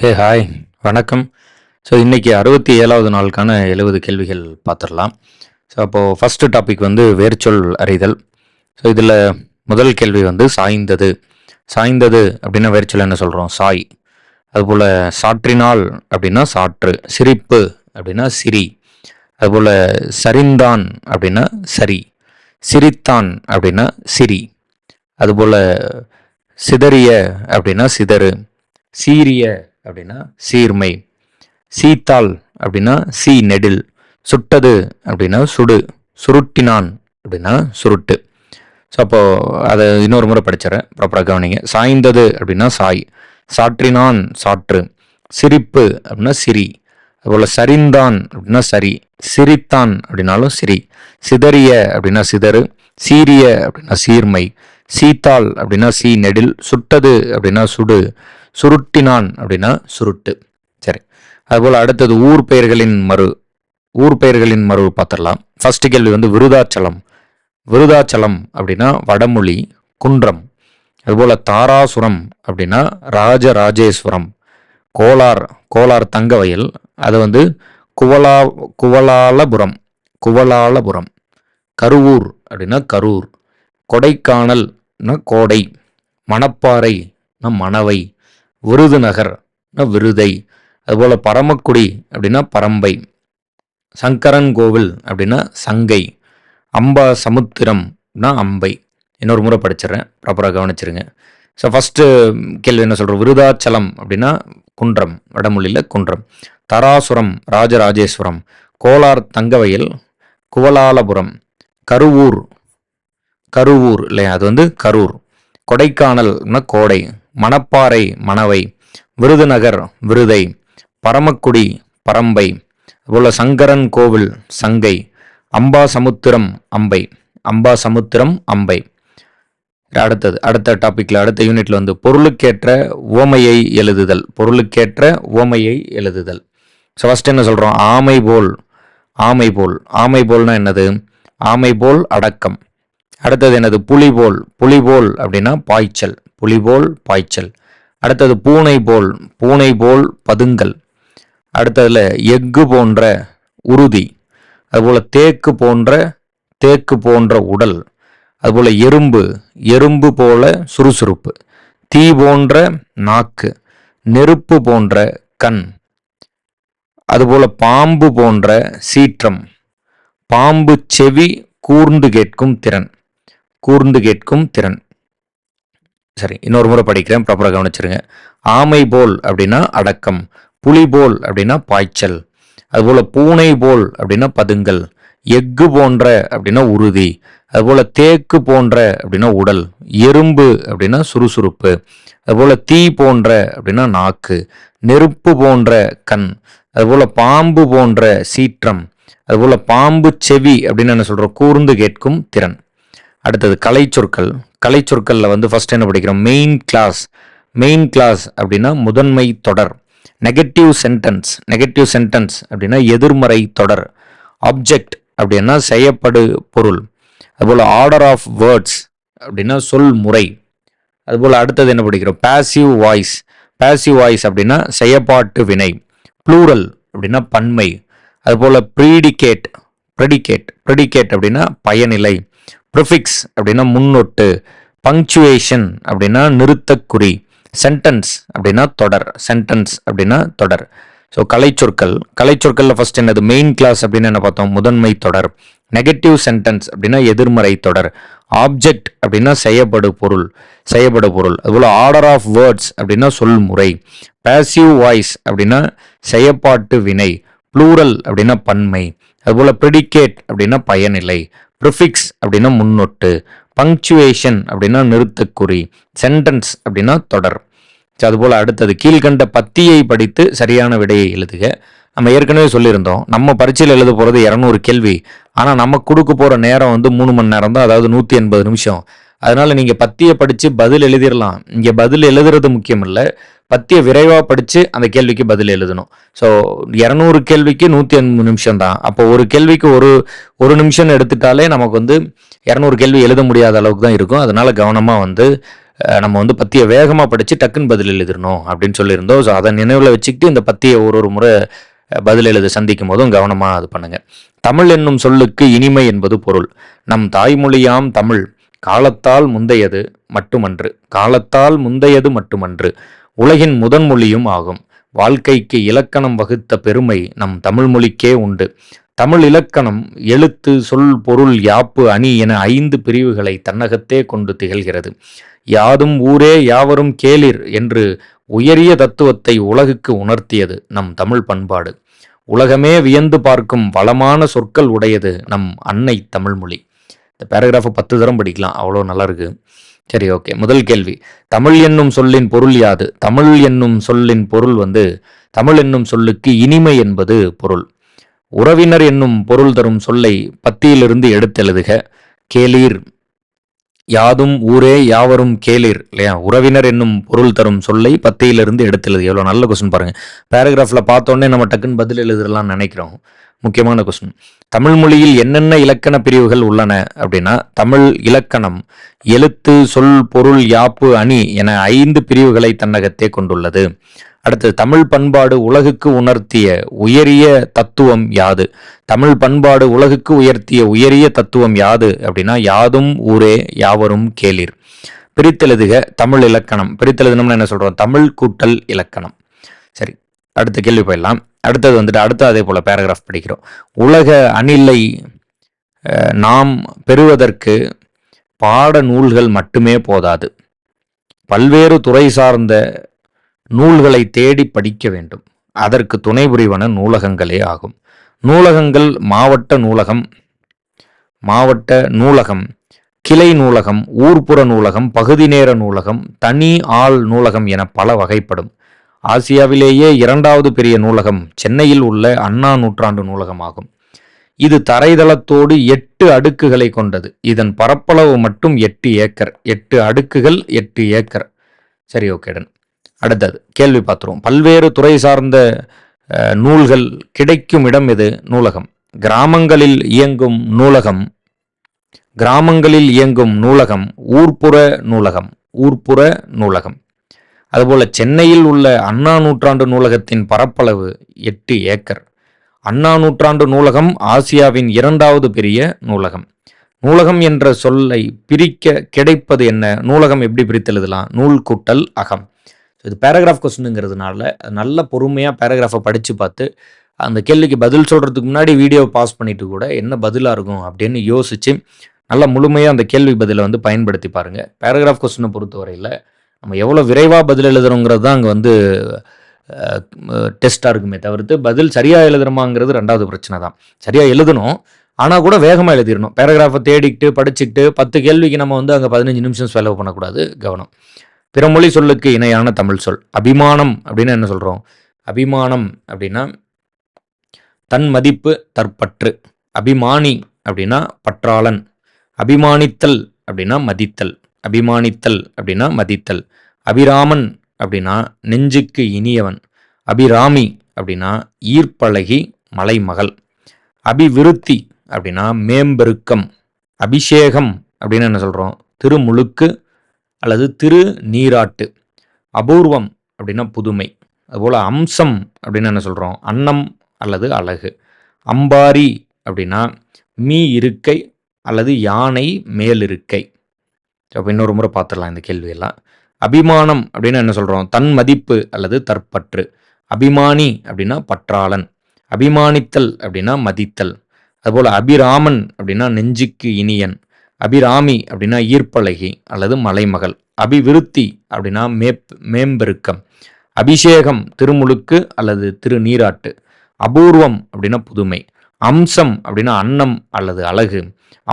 Hey hi வணக்கம். So இன்றைக்கி அறுபத்தி ஏழாவது நாளுக்கான எழுபது கேள்விகள் பார்த்துடலாம். ஸோ அப்போது ஃபஸ்ட்டு டாபிக் வந்து வேர்ச்சொல் அறிதல். ஸோ இதில் முதல் கேள்வி வந்து சாய்ந்தது. சாய்ந்தது அப்படின்னா வேர்ச்சொல் என்ன சொல்கிறோம் சாய். அதுபோல் சாற்றினால் அப்படின்னா சாற்று. சிரிப்பு அப்படின்னா சிரி. அதுபோல் சரிந்தான் அப்படின்னா சரி. சிரித்தான் அப்படின்னா சிரி. அதுபோல் சிதறிய அப்படின்னா சிதறு. சீரிய அப்படின்னா சீர்மை. சீத்தாள் அப்படின்னா சீ நெடில் சுட்டது அப்படின்னா சுடு. சுருட்டினான் அப்படின்னா சுருட்டு. ஸோ அப்போது அதை இன்னொரு முறை படிச்சிடறேன். ப்ராப்பராக கவனிங்க. சாய்ந்தது அப்படின்னா சாய். சாற்றினான் சாற்று. சிரிப்பு அப்படின்னா சிரி. அதுபோல் சரிந்தான் அப்படின்னா சரி. சிரித்தான் அப்படின்னாலும் சிரி. சிதறிய அப்படின்னா சிதறு. சீரிய அப்படின்னா சீர்மை. சீத்தாள் அப்படின்னா சீ நெடில் சுட்டது அப்படின்னா சுடு. சுருட்டினான் அப்படின்னா சுருட்டு. சரி. அதுபோல் அடுத்தது ஊர் பெயர்களின் மறு ஊர் பெயர்களின் மறு பார்த்துடலாம். ஃபர்ஸ்ட் கேள்வி வந்து விருதாச்சலம். விருதாச்சலம் அப்படின்னா வடமொழி குன்றம். அதுபோல் தாராசுரம் அப்படின்னா ராஜராஜேஸ்வரம். கோலார் கோலார் தங்கவயல் அது வந்து குவலா குவலாலபுரம் குவலாலபுரம். கருவூர் அப்படின்னா கரூர். கொடைக்கானல்னா கோடை. மணப்பாறைனா மணவை. விருதுநகர் விருதை? அதுபோல் பரமக்குடி அப்படின்னா பரம்பை சங்கரன் கோவில் அப்படின்னா சங்கை அம்பா சமுத்திரம்னா அம்பை. இன்னொரு முறை படிச்சிடுறேன் ப்ராப்பராக கவனிச்சிருங்க. ஸோ ஃபஸ்ட்டு கேள்வி என்ன சொல்கிறோம் விருதாச்சலம் அப்படின்னா குன்றம் வடமொழியில் குன்றம். தராசுரம் ராஜராஜேஸ்வரம். கோலார் தங்கவயல் குவலாலபுரம். கருவூர் கருவூர் இல்லையா? அது வந்து கரூர். கொடைக்கானல்னா கோடை. மணப்பாறை மணவை விருதுநகர் விருதை பரமக்குடி பரம்பை அதுபோல் சங்கரன் கோவில் சங்கை அம்பா சமுத்திரம் அம்பை. அம்பா சமுத்திரம் அம்பை அடுத்தது அடுத்த டாப்பிக்கில் அடுத்த யூனிட்ல வந்து பொருளுக்கேற்ற ஓமையை எழுதுதல் பொருளுக்கேற்ற ஓமையை எழுதுதல். ஸோ ஃபஸ்ட் என்ன சொல்கிறோம் ஆமை போல் ஆமை போல். ஆமை போல்னா என்னது? ஆமை போல் அடக்கம். அடுத்தது என்னது? புலி போல் புலி போல் அப்படின்னா பாய்ச்சல். புலி போல் பாய்ச்சல். அடுத்தது பூனை போல் பூனை போல் பதுங்கல். அடுத்ததில் எஃகு போன்ற உறுதி. அதுபோல் தேக்கு போன்ற தேக்கு போன்ற உடல். அதுபோல் எறும்பு எறும்பு போல சுறுசுறுப்பு. தீ போன்ற நாக்கு நெருப்பு போன்ற கண். அதுபோல் பாம்பு போன்ற சீற்றம். பாம்பு செவி கூர்ந்து கேட்கும் திறன். கூர்ந்து கேட்கும் திறன். சரி இன்னொரு முறை படிக்கிறேன் ப்ராப்பராக கவனிச்சிருங்க. ஆமை போல் அப்படின்னா அடக்கம் புலி போல் அப்படின்னா பாய்ச்சல் அதுபோல் பூனை போல் அப்படின்னா பதுங்கல் எஃகு போன்ற அப்படின்னா உறுதி அதுபோல் தேக்கு போன்ற அப்படின்னா உடல் எறும்பு அப்படின்னா சுறுசுறுப்பு அதுபோல் தீ போன்ற அப்படின்னா நாக்கு நெருப்பு போன்ற கண் அதுபோல் பாம்பு போன்ற சீற்றம் அதுபோல் பாம்பு செவி அப்படின்னு என்ன சொல்கிறோம் கூர்ந்து கேட்கும் திறன். அடுத்தது கலை சொற்கள் கலை சொற்களில் வந்து ஃபஸ்ட் என்ன படிக்கிறோம்? மெயின் கிளாஸ் மெயின் கிளாஸ் அப்படின்னா முதன்மை தொடர். நெகட்டிவ் சென்டென்ஸ் நெகட்டிவ் சென்டென்ஸ் அப்படின்னா எதிர்மறை தொடர். ஆப்ஜெக்ட் அப்படின்னா செய்யப்படு பொருள். அதுபோல் ஆர்டர் ஆஃப் வேர்ட்ஸ் அப்படின்னா சொல் முறை. அதுபோல் அடுத்தது என்ன படிக்கிறோம்? பேசிவ் வாய்ஸ் பேசிவ் வாய்ஸ் அப்படின்னா செயப்பாட்டு வினை. ப்ளூரல் அப்படின்னா பன்மை. அதுபோல் ப்ரீடிகேட் ப்ரெடிகேட் ப்ரெடிகேட் அப்படின்னா பயனிலை. ப்ரிஃபிக்ஸ் அப்படின்னா முன்னொட்டு பங்க்சுவேஷன் அப்படின்னா நிறுத்தக்குறி சென்டென்ஸ் அப்படின்னா தொடர் சென்டென்ஸ் அப்படின்னா தொடர். ஸோ கலைச்சொற்கள். கலைச்சொற்களில் ஃபஸ்ட் என்னது? மெயின் கிளாஸ் அப்படின்னு என்ன பார்த்தோம்? முதன்மை தொடர். நெகட்டிவ் சென்டென்ஸ் அப்படின்னா எதிர்மறை தொடர். ஆப்ஜெக்ட் அப்படின்னா செய்யப்படு பொருள் செய்யப்படு பொருள். அதுபோல் ஆர்டர் ஆஃப் வேர்ட்ஸ் அப்படின்னா சொல் முறை பேசிவ் வாய்ஸ் அப்படின்னா செயப்பாட்டு வினை. ப்ளூரல் அப்படின்னா பன்மை. அதுபோல் ப்ரிடிகேட் அப்படின்னா பயனிலை. ப்ரிஃபிக்ஸ் அப்படின்னா முன்னொட்டு பங்க்சுவேஷன் அப்படின்னா நிறுத்தக்குறி சென்டென்ஸ் அப்படின்னா தொடர். அதுபோல் அடுத்தது கீழ்கண்ட பத்தியை படித்து சரியான விடையை எழுதுக. நம்ம ஏற்கனவே சொல்லியிருந்தோம் நம்ம பரீட்சையில் எழுத போகிறது இரநூறு கேள்வி. ஆனால் நம்ம கொடுக்க போகிற நேரம் வந்து மூணு மணி நேரம் தான் அதாவது நூற்றி எண்பது நிமிஷம். அதனால் நீங்கள் பத்தியை படித்து பதில் எழுதிடலாம் இங்கே பதில் எழுதுறது முக்கியம் இல்லை பத்தியை விரைவாக படித்து அந்த கேள்விக்கு பதில் எழுதணும். ஸோ இரநூறு கேள்விக்கு நூற்றி எண்பது நிமிஷம் தான். அப்போ ஒரு கேள்விக்கு ஒரு ஒரு நிமிஷம் எடுத்துட்டாலே நமக்கு வந்து இரநூறு கேள்வி எழுத முடியாத அளவுக்கு தான் இருக்கும். அதனால் கவனமாக வந்து நம்ம வந்து பத்தியை வேகமாக படித்து டக்குன்னு பதில் எழுதிடணும் அப்படின்னு சொல்லியிருந்தோம். ஸோ அதை நினைவில் வச்சுக்கிட்டு இந்த பத்தியை ஒரு ஒரு முறை பதில் எழுத சந்திக்கும் போதும் கவனமாக அது பண்ணுங்கள் தமிழ் என்னும் சொல்லுக்கு இனிமை என்பது பொருள். நம் தாய்மொழியாம் தமிழ் காலத்தால் முந்தையது மட்டுமன்று. காலத்தால் முந்தையது மட்டுமன்று. உலகின் முதன்மொழியும் ஆகும். வாழ்க்கைக்கு இலக்கணம் வகுத்த பெருமை நம் தமிழ் மொழிக்கே உண்டு. தமிழ் இலக்கணம் எழுத்து சொல் பொருள் யாப்பு அணி என ஐந்து பிரிவுகளை தன்னகத்தே கொண்டு திகழ்கிறது. யாதும் ஊரே யாவரும் கேளிர் என்று உயரிய தத்துவத்தை உலகுக்கு உணர்த்தியது நம் தமிழ் பண்பாடு. உலகமே வியந்து பார்க்கும் வளமான சொற்கள் உடையது நம் அன்னை தமிழ்மொழி இந்த பேராகிராஃபை பத்து தரம் படிக்கலாம். அவ்வளோ நல்லா இருக்கு. சரி ஓகே முதல் கேள்வி. தமிழ் என்னும் சொல்லின் பொருள் யாது? தமிழ் என்னும் சொல்லின் பொருள் வந்து தமிழ் என்னும் சொல்லுக்கு இனிமை என்பது பொருள். உறவினர் என்னும் பொருள் தரும் சொல்லை பத்தியிலிருந்து எடுத்தெழுதுக. கேளீர். யாதும் ஊரே யாவரும் கேளீர். இல்லையா? உறவினர் என்னும் பொருள் தரும் சொல்லை பத்தியிலிருந்து எடுத்தெழுது. எவ்வளோ நல்ல கொஸ்டின் பாருங்க. பேராகிராஃபில் பார்த்தோன்னே நம்ம டக்குன்னு பதில் எழுதலாம்னு நினைக்கிறோம். முக்கியமான கொஸ்டின் தமிழ் மொழியில் என்னென்ன இலக்கண பிரிவுகள் உள்ளன அப்படின்னா தமிழ் இலக்கணம் எழுத்து சொல் பொருள் யாப்பு அணி என ஐந்து பிரிவுகளை தன்னகத்தே கொண்டுள்ளது. அடுத்து தமிழ் பண்பாடு உலகுக்கு உணர்த்திய உயரிய தத்துவம் யாது? தமிழ் பண்பாடு உலகுக்கு உயர்த்திய உயரிய தத்துவம் யாது அப்படின்னா யாதும் ஊரே யாவரும் கேளிர். பிரித்தெழுதுக தமிழ் இலக்கணம். பிரித்தெழுதணும்னு என்ன சொல்கிறோம் தமிழ் கூட்டல் இலக்கணம். சரி அடுத்த கேள்வி போயிடலாம். அடுத்தது வந்துட்டு அடுத்த அதே போல் பேராகிராஃப் படிக்கிறோம். உலக அணிலை நாம் பெறுவதற்கு பாட நூல்கள் மட்டுமே போதாது. பல்வேறு துறை சார்ந்த நூல்களை தேடி படிக்க வேண்டும். அதற்கு துணை புரிவன நூலகங்களே ஆகும். நூலகங்கள் மாவட்ட நூலகம் மாவட்ட நூலகம் கிளை நூலகம் ஊர்ப்புற நூலகம் பகுதி நேர நூலகம் தனி ஆள் நூலகம் என பல வகைப்படும். ஆசியாவிலேயே இரண்டாவது பெரிய நூலகம் சென்னையில் உள்ள அண்ணா நூற்றாண்டு நூலகமாகும். இது தரைதளத்தோடு எட்டு அடுக்குகளை கொண்டது. இதன் பரப்பளவு மட்டும் எட்டு ஏக்கர். எட்டு அடுக்குகள் எட்டு ஏக்கர். சரி ஓகேடன் அடுத்தது கேள்வி பார்த்துருவோம். பல்வேறு துறை சார்ந்த நூல்கள் கிடைக்கும் இடம் இது நூலகம். கிராமங்களில் இயங்கும் நூலகம் கிராமங்களில் இயங்கும் நூலகம் ஊர்ப்புற நூலகம் ஊர்ப்புற நூலகம். அதுபோல் சென்னையில் உள்ள அண்ணா நூற்றாண்டு நூலகத்தின் பரப்பளவு எட்டு ஏக்கர். அண்ணா நூற்றாண்டு நூலகம் ஆசியாவின் இரண்டாவது பெரிய நூலகம். நூலகம் என்ற சொல்லை பிரிக்க கிடைப்பது என்ன? நூலகம் எப்படி பிரித்து எழுதலாம் நூல் கூட்டல் அகம். இது பேராகிராஃப் கொஸ்டினுங்கிறதுனால நல்ல பொறுமையாக பேராகிராஃபை படித்து பார்த்து அந்த கேள்விக்கு பதில் சொல்கிறதுக்கு முன்னாடி வீடியோ பாஸ் பண்ணிட்டு கூட என்ன பதிலாக இருக்கும் அப்படின்னு யோசித்து நல்லா முழுமையாக அந்த கேள்வி பதிலை வந்து பயன்படுத்தி பாருங்கள் பேராகிராஃப் கொஸ்டினை பொறுத்தவரையில் நம்ம எவ்வளோ விரைவாக பதில் எழுதுறோங்கிறது தான் அங்கே வந்து டெஸ்ட்டாக இருக்குமே தவிர்த்து பதில் சரியாக எழுதுறோமாங்கிறது ரெண்டாவது பிரச்சனை தான். சரியாக எழுதணும் ஆனால் கூட வேகமாக எழுதிடணும். பேராகிராஃபை தேடிக்கிட்டு படிச்சுக்கிட்டு பத்து கேள்விக்கு நம்ம வந்து அங்கே பதினஞ்சு நிமிஷம் செலவு பண்ணக்கூடாது கவனம். பிறமொழி சொல்லுக்கு இணையான தமிழ் சொல். அபிமானம் அப்படின்னு என்ன சொல்கிறோம் அபிமானம் அப்படின்னா தன் மதிப்பு தற்பற்று. அபிமானி அப்படின்னா பற்றாளன். அபிமானித்தல் அப்படின்னா மதித்தல். அபிமானித்தல் அப்படின்னா மதித்தல். அபிராமன் அப்படின்னா நெஞ்சுக்கு இனியவன். அபிராமி அப்படின்னா ஈர்ப்பழகி மலைமகள். அபிவிருத்தி அப்படின்னா மேம்பெருக்கம். அபிஷேகம் அப்படின்னு என்ன சொல்கிறோம் திருமுழுக்கு அல்லது திரு நீராட்டு அபூர்வம் அப்படின்னா புதுமை. அதுபோல் அம்சம் அப்படின்னு என்ன சொல்கிறோம் அன்னம் அல்லது அழகு. அம்பாரி அப்படின்னா மீ இருக்கை அல்லது யானை மேலிருக்கை. அப்போ இன்னொரு முறை பார்த்துடலாம் இந்த கேள்வியெல்லாம். அபிமானம் அப்படின்னு என்ன சொல்கிறோம் தன் மதிப்பு அல்லது தற்பற்று. அபிமானி அப்படின்னா பற்றாளன். அபிமானித்தல் அப்படின்னா மதித்தல். அதுபோல் அபிராமன் அப்படின்னா நெஞ்சுக்கு இனியன். அபிராமி அப்படின்னா ஈர்ப்பழகி அல்லது மலைமகள். அபிவிருத்தி அப்படின்னா மேப் மேம்பெருக்கம். அபிஷேகம் திருமுழுக்கு அல்லது திருநீராட்டு. அபூர்வம் அப்படின்னா புதுமை. அம்சம் அப்படின்னா அன்னம் அல்லது அழகு.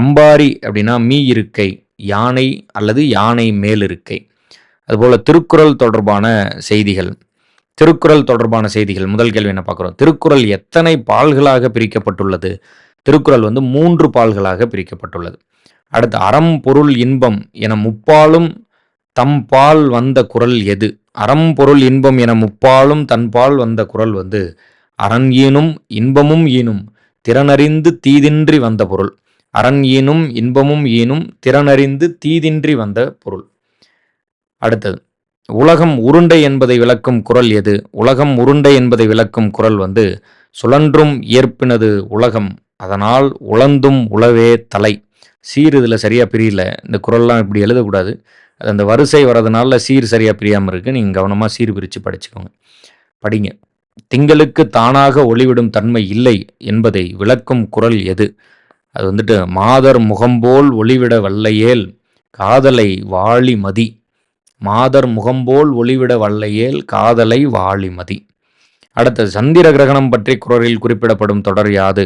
அம்பாரி அப்படின்னா மீ இருக்கை. யானை அல்லது யானை மேலிருக்கை. அதுபோல் திருக்குறள் தொடர்பான செய்திகள். திருக்குறள் தொடர்பான செய்திகள். முதல் கேள்வி என்ன பார்க்குறோம்? திருக்குறள் எத்தனை பால்களாக பிரிக்கப்பட்டுள்ளது? திருக்குறள் வந்து மூன்று பால்களாக பிரிக்கப்பட்டுள்ளது. அடுத்து அறம் பொருள் இன்பம் என முப்பாலும் தம் பால் வந்த குறள் எது? அறம் பொருள் இன்பம் என முப்பாலும் தன்பால் வந்த குறள் வந்து அரண் ஈனும் இன்பமும் ஈனும் திறனறிந்து தீதின்றி வந்த பொருள். அரண் ஈனும் இன்பமும் ஈனும் திறனறிந்து தீதின்றி வந்த பொருள். அடுத்தது உலகம் உருண்டை என்பதை விளக்கும் குரல் எது? உலகம் உருண்டை என்பதை விளக்கும் குரல் வந்து சுழன்றும் ஏற்பினது உலகம் அதனால் உழந்தும் உளவே தலை. சீர் இதில் சரியாக பிரியல. இந்த குரல்லாம் இப்படி எழுதக்கூடாது. அது அந்த வரிசை வர்றதுனால சீர் சரியாக பிரியாமல் இருக்குது நீங்கள் கவனமாக சீர் பிரித்து படிச்சுக்கோங்க. படிங்க. திங்களுக்கு தானாக ஒளிவிடும் தன்மை இல்லை என்பதை விளக்கும் குரல் எது? அது வந்துட்டு மாதர் முகம்போல் ஒளிவிட வல்லையேல் காதலை வாழி மதி. மாதர் முகம்போல் ஒளிவிட வல்லையேல் காதலை வாழி மதி. அடுத்த சந்திர கிரகணம் பற்றி குரலில் குறிப்பிடப்படும் தொடர் யாது?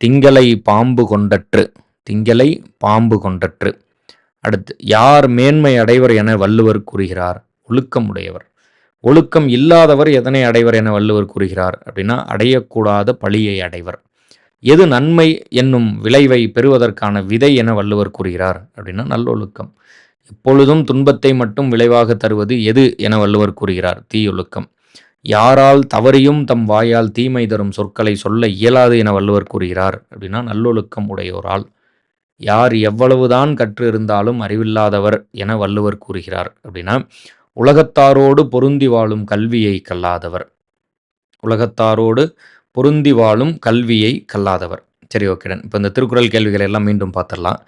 திங்களை பாம்பு கொண்டற்று திங்களை பாம்பு கொண்டற்று அடுத்து யார் மேன்மை அடைவர் என வள்ளுவர் கூறுகிறார்? ஒழுக்கம் உடையவர் ஒழுக்கம் இல்லாதவர் எதனை அடைவர் என வள்ளுவர் கூறுகிறார்? அப்படின்னா அடையக்கூடாத பழியை அடைவர். எது நன்மை என்னும் விளைவை பெறுவதற்கான விதை என வள்ளுவர் கூறுகிறார் அப்படின்னா நல்லொழுக்கம் எப்பொழுதும் துன்பத்தை மட்டும் விளைவாக தருவது எது என வள்ளுவர் கூறுகிறார். தீயொழுக்கம். யாரால் தவறியும் தம் வாயால் தீமை தரும் சொற்களை சொல்ல இயலாது என வள்ளுவர் கூறுகிறார் அப்படின்னா நல்லொழுக்கம் உடையோரால். யார் எவ்வளவுதான் கற்று இருந்தாலும் அறிவில்லாதவர் என வள்ளுவர் கூறுகிறார் அப்படின்னா உலகத்தாரோடு பொருந்தி வாழும் கல்வியை கல்லாதவர். உலகத்தாரோடு பொருந்தி வாழும் கல்வியை கல்லாதவர். சரி ஓகேடன் இப்போ இந்த திருக்குறள் கேள்விகளை எல்லாம் மீண்டும் பார்த்துடலாம்.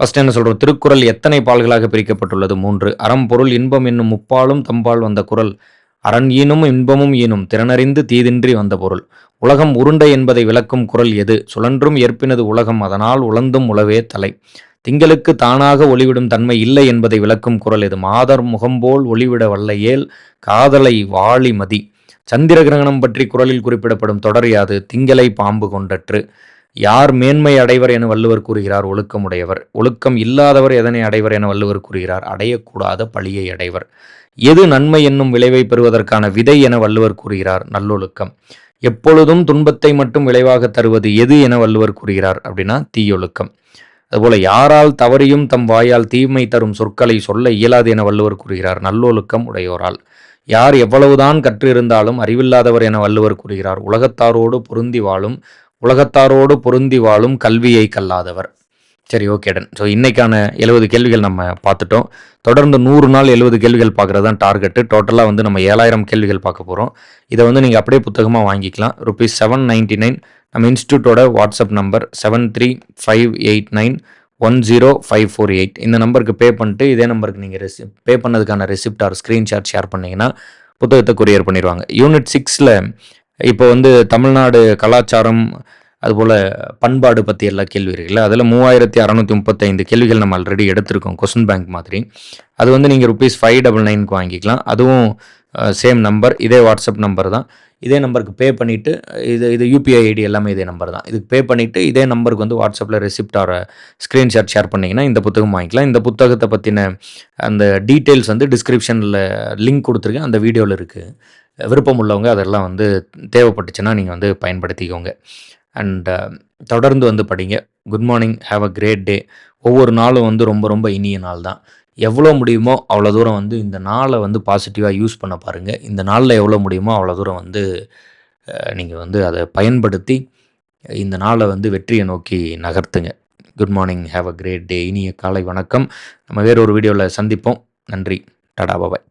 ஃபஸ்ட் என்ன சொல்கிறோம் திருக்குறள் எத்தனை பால்களாக பிரிக்கப்பட்டுள்ளது? மூன்று. அறம் பொருள் இன்பம் என்னும் முப்பாலும் தம்பால் வந்த குரல் அரண் ஈனும் இன்பமும் ஈனும். திறனறிந்து தீதின்றி வந்த பொருள். உலகம் உருண்டை என்பதை விளக்கும் குரல் எது? சுழன்றும் ஏற்பினது உலகம் அதனால் உழந்தும் உளவே தலை. திங்களுக்கு தானாக ஒளிவிடும் தன்மை இல்லை என்பதை விளக்கும் குரல் எது? மாதர் முகம்போல் ஒளிவிட வல்லையேல் காதலை வாழி மதி சந்திர கிரகணம் பற்றி குரலில் குறிப்பிடப்படும் தொடர் யாது திங்களை பாம்பு கொண்டற்று. யார் மேன்மை அடைவர் என வள்ளுவர் கூறுகிறார் ஒழுக்கமுடையவர். ஒழுக்கம் இல்லாதவர் எதனை அடைவர் என வள்ளுவர் கூறுகிறார் அடையக்கூடாத பழியை அடைவர். எது நன்மை என்னும் விளைவை பெறுவதற்கான விதை என வள்ளுவர் கூறுகிறார் நல்லொழுக்கம். எப்பொழுதும் துன்பத்தை மட்டும் விளைவாக தருவது எது என வள்ளுவர் கூறுகிறார் அப்படின்னா தீயொழுக்கம். அதுபோல யாரால் தவறியும் தம் வாயால் தீமை தரும் சொற்களை சொல்ல இயலாது என வள்ளுவர் கூறுகிறார் நல்லொழுக்கம் உடையோரால். யார் எவ்வளவுதான் கற்று இருந்தாலும் அறிவில்லாதவர் என வள்ளுவர் கூறுகிறார். உலகத்தாரோடு பொருந்தி வாழும் உலகத்தாரோடு பொருந்தி வாழும் கல்வியை கல்லாதவர். சரி ஓகேடன் ஸோ இன்றைக்கான எழுபது கேள்விகள் நம்ம பார்த்துட்டோம். தொடர்ந்து நூறு நாள் எழுபது கேள்விகள் பார்க்குறது தான் டார்கெட்டு டோட்டலாக வந்து நம்ம ஏழாயிரம் கேள்விகள் பார்க்க போகிறோம் இதை வந்து நீங்கள் அப்படியே புத்தகமாக வாங்கிக்கலாம். ருபீஸ் செவன் நைன்ட்டி நைன் நம்ம இன்ஸ்டியூட்டோட WhatsApp number seven three five eight nine one zero five four eight இந்த நம்பருக்கு பே பண்ணிட்டு இதே நம்பருக்கு நீங்கள் ரெசி பே பண்ணதுக்கான ரெசிப்ட் ஆர் ஸ்க்ரீன்ஷாட் ஷேர் பண்ணிங்கன்னா புத்தகத்தை கொரியர் பண்ணிடுவாங்க. யூனிட் சிக்ஸில் இப்போ வந்து தமிழ்நாடு கலாச்சாரம் அதுபோல் பண்பாடு பற்றி எல்லா கேள்வி இருக்குல்ல அதில் மூவாயிரத்தி அறநூற்றி முப்பத்தைந்து கேள்விகள் நம்ம ஆல்ரெடி எடுத்திருக்கோம் கொஸ்டின் பேங்க் மாதிரி. அது வந்து நீங்கள் ருபீஸ் ஃபைவ் டபுள் நைனுக்கு வாங்கிக்கலாம். அதுவும் சேம் நம்பர் இதே வாட்ஸ்அப் நம்பர் தான். இதே நம்பருக்கு பே பண்ணிவிட்டு இது இது யூபிஐ ஐடி எல்லாமே இதே நம்பர் தான். இதுக்கு பே பண்ணிவிட்டு இதே நம்பருக்கு வந்து வாட்ஸ்அப்பில் ரெசிப்ட் ஆர் ஸ்க்ரீன்ஷாட் ஷேர் பண்ணிங்கன்னா இந்த புத்தகம் வாங்கிக்கலாம். இந்த புத்தகத்தை பற்றின அந்த டீட்டெயில்ஸ் வந்து டிஸ்கிரிப்ஷனில் லிங்க் கொடுத்துருக்கேன். அந்த வீடியோவில் இருக்குது விருப்பம் உள்ளவங்க அதெல்லாம் வந்து தேவைப்பட்டுச்சுன்னா நீங்கள் வந்து பயன்படுத்திக்கோங்க. அண்ட் தொடர்ந்து வந்து படிங்க. Good morning have a great day ஒவ்வொரு நாளும் வந்து ரொம்ப ரொம்ப இனிய நாள் தான். எவ்வளோ முடியுமோ அவ்வளோ தூரம் வந்து இந்த நாளை வந்து பாசிட்டிவாக யூஸ் பண்ண பாருங்கள் இந்த நாளில் எவ்வளோ முடியுமோ அவ்வளோ தூரம் வந்து நீங்கள் வந்து அதை பயன்படுத்தி இந்த நாளை வந்து வெற்றியை நோக்கி நகர்த்துங்க. Good morning have a great day இனிய காலை வணக்கம். நம்ம வேறொரு வீடியோவில் சந்திப்போம். நன்றி. டடா. பாபாய்